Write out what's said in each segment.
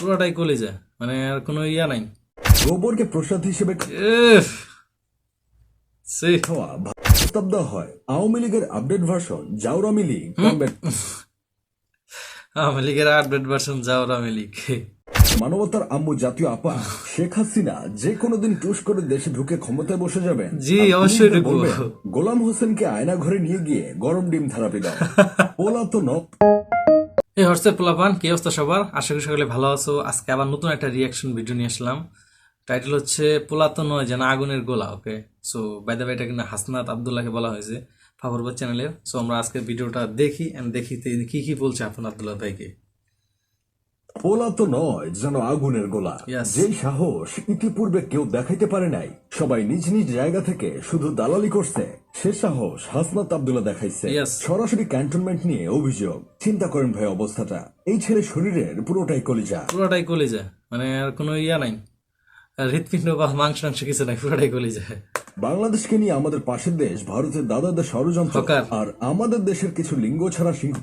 পুরোটাই কলিজা মানে আর কোনো ইয়া নাই। গোবরকে প্রসাদ হিসেবে এফ, সি খাওয়া প্রস্তাব দেওয়া হয়। আওয়ামী লীগের আপডেট ভার্সন জাউরামি লীগ। আওয়ামী লীগের আপডেট ভার্সন লীগ। মানবতার আম্মু জাতীয় আপা শেখ হাসিনা যে কোনোদিন টুস করে দেশে ঢুকে ক্ষমতায় বসে যাবেন। জি, অবশ্যই গোলাম হোসেনকে আয়না ঘরে নিয়ে গিয়ে গরম ডিম থেরাপি দাও। পোলা তো নক এই হোয়াটসঅ্যাপ পোলাপান, কি অবস্থা সবার? আশা করি সকলে ভালো আছো। আজকে আবার নতুন একটা রিয়াকশন ভিডিও নিয়ে আসলাম। টাইটেল হচ্ছে পোলা তো নয় যেন আগুনের গোলা ওকে সো বাইদা দ্য কিনা হাসনাত আবদুল্লাহকে বলা হয়েছে ফাফরবাদ চ্যানেলে সো আমরা আজকে ভিডিওটা দেখি অ্যান্ড দেখি কী কি বলছে আপনার আবদুল্লাহ ভাইকে। পোলা তো নয় যেন আগুনের গোলা. যেই সাহস ইতিপূর্বে কেউ দেখাইতে পারে নাই সবাই নিজ নিজ জায়গা থেকে শুধু দালালি করছে। সে সাহস হাসনাত আব্দুল্লাহ দেখাইছে। সরাসরি ক্যান্টনমেন্ট নিয়ে অভিযোগ। চিন্তা করেন ভাই অবস্থাটা। এই ছেলে শরীরের পুরোটাই কলিজা। পুরোটাই কলিজা। মানে আর কোনো ইয়া নাই। হৃৎপিণ্ড বা মাংস টাংস কিছু নাই পুরোটাই কলিজা। বাংলাদেশকে নিয়ে আমাদের পাশের দেশ ভারতের দাদাদের ষড়যন্ত্র। আর আমাদের দেশের কিছু লিঙ্গ ছাড়া সিংহ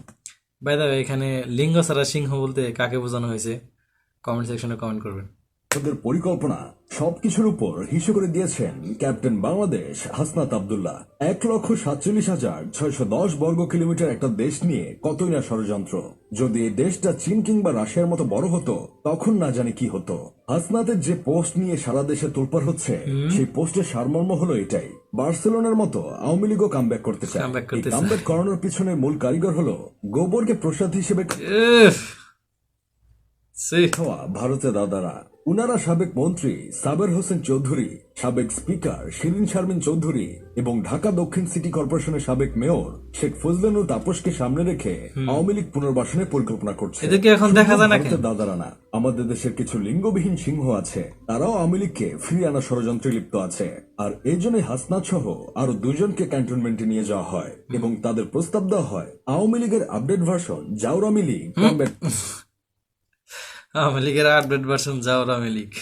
বাই দা এখানে লিঙ্গ সারা সিংহ বলতে কাকে বোঝানো হয়েছে? কমেন্ট সেকশনে কমেন্ট করবেন। তাদের পরিকল্পনা সবকিছুর উপর হিসেবে করে দিয়েছেন ক্যাপ্টেন বাংলাদেশ হাসনাত আব্দুল্লাহ। এক লক্ষ সাতচল্লিশ হাজার ছয়শো দশ বর্গ কিলোমিটার একটা দেশ নিয়ে কতই না ষড়যন্ত্র। যদি এই দেশটা চীন কিংবা রাশিয়ার মতো বড় হতো তখন না জানি কি হতো। হাসনাতের যে পোস্ট নিয়ে সারা দেশে তোলপার হচ্ছে সেই পোস্টের সারমর্ম হলো এটাই। বার্সেলোনার মতো আওয়ামী লীগও কামব্যাক করতে চায়। কামব্যাক করানোর পিছনে মূল কারিগর হলো গোবরকে প্রসাদ হিসেবে খাওয়া ভারতের দাদারা। উনারা সাবেক মন্ত্রী সাবের হোসেন চৌধুরী সাবেক স্পিকার শিরিন শারমিন চৌধুরী এবং ঢাকা দক্ষিণ সিটি কর্পোরেশনের সাবেক মেয়র শেখ ফজলানুর তাপসকে সামনে রেখে আওয়ামী লীগ পুনর্বাসনের পরিকল্পনা করছে। এদেরকে এখন দেখা যায় না দাদারা না আমাদের দেশের কিছু লিঙ্গবিহীন সিংহ আছে তারাও আওয়ামী লীগকে ফিরিয়ে আনা ষড়যন্ত্রে লিপ্ত আছে। আর এই জন্যই হাসনাত সহ আরও দুজনকে ক্যান্টনমেন্টে নিয়ে যাওয়া হয় এবং তাদের প্রস্তাব দেওয়া হয় আওয়ামী লীগের আপডেট ভার্সন জাউরামি লীগ আওয়ামী লীগের আপডেট ভার্সন যাও আওয়ামী লীগ।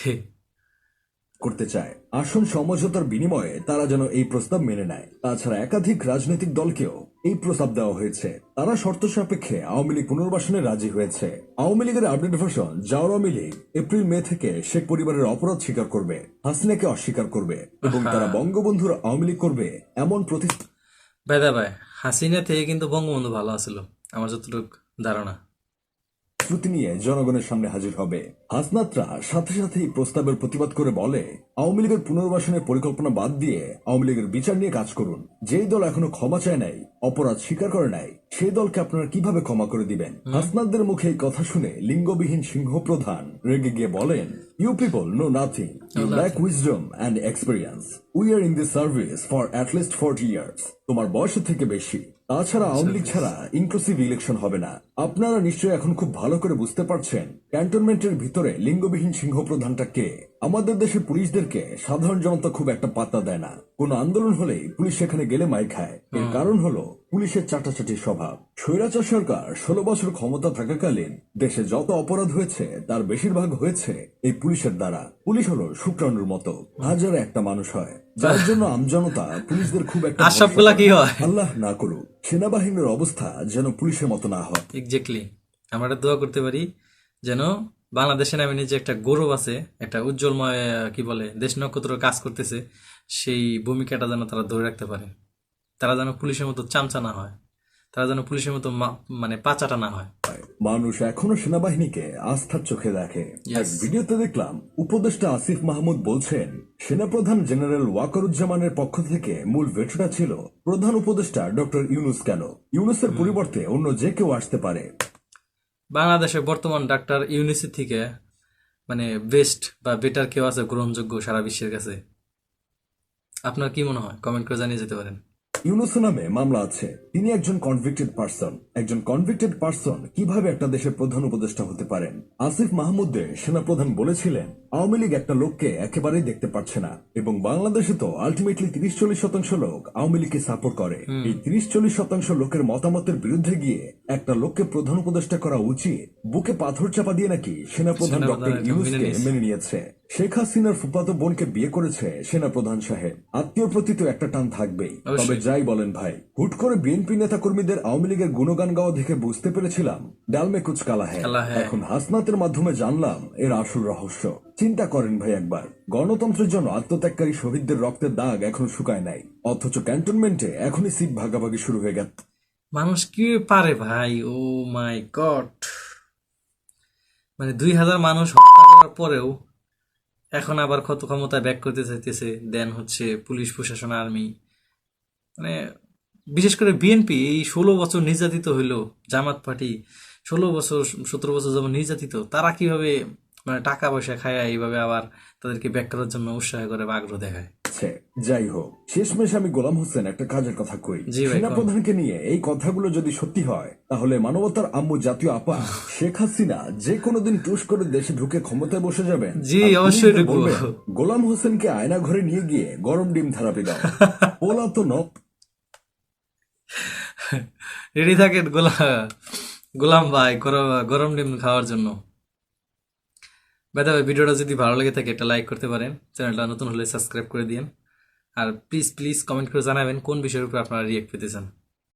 করতে চায়। আসন সমঝোতার বিনিময়ে তারা যেন এই প্রস্তাব মেনে নেয়। তাছাড়া একাধিক রাজনৈতিক দলকেও এই প্রস্তাব দেওয়া হয়েছে। তারা শর্ত সাপেক্ষে আওয়ামী লীগ পুনর্বাসনে রাজি হয়েছে। আওয়ামী লীগের update version Jawami League April May থেকে শেখ পরিবারের অপরাধ স্বীকার করবে হাসিনাকে অস্বীকার করবে এবং তারা বঙ্গবন্ধুর আওয়ামী লীগ করবে এমন বাই ভাই হাসিনা থেকে কিন্তু বঙ্গবন্ধু ভালো আছিল আমার যতটুকু ধারণা। নিয়ে জনগণের সামনে হাজির হবে। হাসনাতরা সাথে সাথেই প্রস্তাবের প্রতিবাদ করে বলে, আওয়ামী লীগের পুনর্বাসনের পরিকল্পনা বাদ দিয়ে আওয়ামী লীগের বিচার নিয়ে কাজ করুন। যেই দল এখনও ক্ষমা চায় নাই, অপরাধ স্বীকার করে নাই সেই দলকে আপনারা কীভাবে ক্ষমা করে দিবেন? হাসনাতদের মুখে এই কথা শুনে লিঙ্গবিহীন সিংহ প্রধান রেগে গিয়ে বলেন you people know nothing you lack wisdom and experience we are in this service for at least forty years তোমার বয়সের থেকে বেশি। তাছাড়া আওয়ামী লীগ ছাড়া ইনক্লুসিভ ইলেকশন হবে না। আপনারা নিশ্চয়ই এখন খুব ভালো করে বুঝতে পারছেন ক্যান্টনমেন্টের ভিতরে লিঙ্গবিহীন সিংহ প্রধানটা কে। আমাদের দেশের পুলিশদেরকে সাধারণ জনতা খুব একটা পাত্তা দেয় না। কোন আন্দোলন হলেই পুলিশ সেখানে গেলে মাই খায়। এর কারণ হলো পুলিশের চাটাচাটির স্বভাব। স্বৈরাচার সরকার ষোলো বছর ক্ষমতা থাকাকালীন দেশে যত অপরাধ হয়েছে তার বেশিরভাগ হয়েছে এই পুলিশের দ্বারা। পুলিশ হলো শুক্রাণুর মতো। হাজারে একটা মানুষ হয়। যার জন্য আমজনতা পুলিশদের খুব একটা সবগুলা কি হয়? আল্লাহ না করুক সেনাবাহিনীর অবস্থা যেন পুলিশের মতো না হয়। এক্স্যাক্টলি আমরা দোয়া করতে পারি যেন বাংলাদেশ সেনাবাহিনীর যে একটা গৌরব আছে একটা উজ্জ্বলময় কি বলে দেশ নক্ষত্র কাজ করতেছে সেই ভূমিকাটা যেন তারা ধরে রাখতে পারে। তারা যেন পুলিশের মতো চামচা না হয়। তারা যেন পুলিশের মতো মানে পাচাটা না হয়। মানুষ এখনও সেনাবাহিনীকে আস্থার চোখে দেখে। এক ভিডিওতে দেখলাম উপদেষ্টা আসিফ মাহমুদ বলছেন সেনাপ্রধান জেনারেল ওয়াকারুজ্জামানের পক্ষ থেকে মূল ভেটোটা ছিল প্রধান উপদেষ্টা ডক্টর ইউনুস কেন? ইউনুসের পরিবর্তে অন্য যে কেউ আসতে পারে। বাংলাদেশে বর্তমান ডাক্তার ইউনিসি থেকে মানে বেস্ট বা বেটার কেউ আছে গ্রহণযোগ্য সারা বিশ্বের কাছে। আপনার কি মনে হয়? কমেন্ট করে জানিয়ে যেতে পারেন। ইউনুস নামে মামলা আছে। তিনি একজন কনভিক্টেড পার্সন একজন কনভিক্টেড পার্সন কীভাবে একটা দেশের প্রধান উপদেষ্টা হতে পারেন? আসিফ মাহমুদের সেনাপ্রধান বলেছিলেন আওয়ামী লীগ একটা লোককে একেবারেই দেখতে পারছে না এবং বাংলাদেশে তো আলটিমেটলি তিরিশ চল্লিশ শতাংশ লোক আওয়ামী লীগকে সাপোর্ট করে। এই তিরিশ চল্লিশ শতাংশ লোকের মতামতের বিরুদ্ধে গিয়ে একটা লোককে প্রধান উপদেষ্টা করা উচিত? বুকে পাথর চাপা দিয়ে নাকি সেনাপ্রধান সেনাপ্রধান ডক্টর ইউনুসকে মেনে নিয়েছে। শেখ হাসিনার ফুফাতো বোনকে বিয়ে করেছে সেনাপ্রধান সাহেব। আত্মীয় প্রতি তো একটা টান থাকবেই। তবে যাই বলেন ভাই হুট করে বিএনপি নেতা কর্মীদের আওয়ামী লীগের গুণগান গাওয়া দেখে বুঝতে পেরেছিলাম ডালমে কুচ কালা হ্যাঁ এখন হাসনাতের মাধ্যমে জানলাম এর আসল রহস্য। চিন্তা করেন ভাই একবার গণতন্ত্রের জন্য আত্মত্যাগকারী শহীদদের রক্তের দাগ এখন শুকায় নাই অথচ ক্যান্টনমেন্টে এখনই সিট ভাগাভাগি শুরু হয়ে গেছে। মানুষ কি পারে ভাই? Oh my god. মানে দুই হাজার মানুষ হত্যা করার পরেও এখন আবার ক্ষত ক্ষমতা ব্যাক করতে চাইতেছে দেন হচ্ছে পুলিশ, প্রশাসন আর্মি মানে বিশেষ করে বিএনপি এই ষোলো বছর নির্যাতিত হইল, জামাত পার্টি, ষোলো বছর, সতেরো বছর যেমন নির্যাতিত, তারা কীভাবে মানে টাকা পয়সা খায়, এইভাবে আবার তাদেরকে ব্যাক করার জন্য উৎসাহ করে বা আগ্রহ দেখায়? যাই হোক শেষমেশ আমি গোলাম হোসেন একটা কাজের কথা কই। সেনাপ্রধানকে নিয়ে এই কথাগুলো যদি সত্যি হয় তাহলে মানবতার আম্মু জাতীয় আপা শেখ হাসিনা যে কোনোদিন টুস করে দেশে ঢুকে ক্ষমতায় বসে যাবে জি, অবশ্যই গোলাম হোসেনকে আয়না ঘরে নিয়ে গিয়ে গরম ডিম থেরাপি দাও। পোলা তো নপ রেডি থাকেন গোলা গোলাম ভাই গরম ডিম খাওয়ার জন্য। বেদা ভিডিওটা যদি ভালো লেগে থাকে, একটা লাইক করতে পারেন। চ্যানেলটা নতুন হলে সাবস্ক্রাইব করে দিন আর প্লিজ প্লিজ কমেন্ট করে জানাবেন কোন বিষয়ের উপর আপনারা রিয়েক্ট পেতে চান।